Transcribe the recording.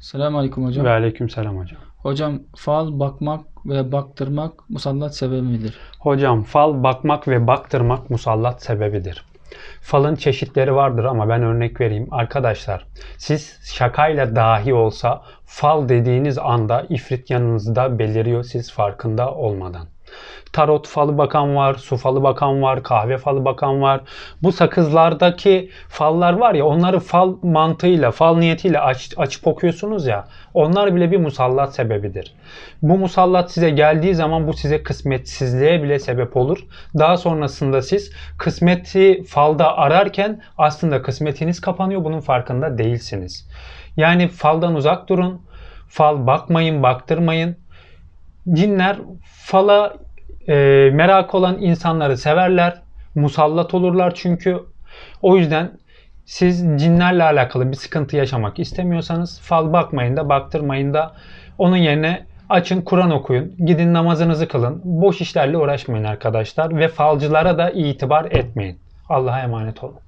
Selamünaleyküm hocam. Ve aleyküm selam hocam. Hocam fal bakmak ve baktırmak musallat sebebi midir? Hocam fal bakmak ve baktırmak musallat sebebidir. Falın çeşitleri vardır ama ben örnek vereyim. Arkadaşlar siz şakayla dahi olsa fal dediğiniz anda ifrit yanınızda beliriyor siz farkında olmadan. Tarot falı bakan var, su falı bakan var, kahve falı bakan var. Bu sakızlardaki fallar var ya onları fal mantığıyla, fal niyetiyle aç, açıp okuyorsunuz ya. Onlar bile bir musallat sebebidir. Bu musallat size geldiği zaman bu size kısmetsizliğe bile sebep olur. Daha sonrasında siz kısmeti falda ararken aslında kısmetiniz kapanıyor. Bunun farkında değilsiniz. Yani faldan uzak durun. Fal bakmayın, baktırmayın. Cinler fala e, merak olan insanları severler. Musallat olurlar çünkü. O yüzden siz cinlerle alakalı bir sıkıntı yaşamak istemiyorsanız fal bakmayın da baktırmayın da onun yerine açın Kur'an okuyun. Gidin namazınızı kılın. Boş işlerle uğraşmayın arkadaşlar ve falcılara da itibar etmeyin. Allah'a emanet olun.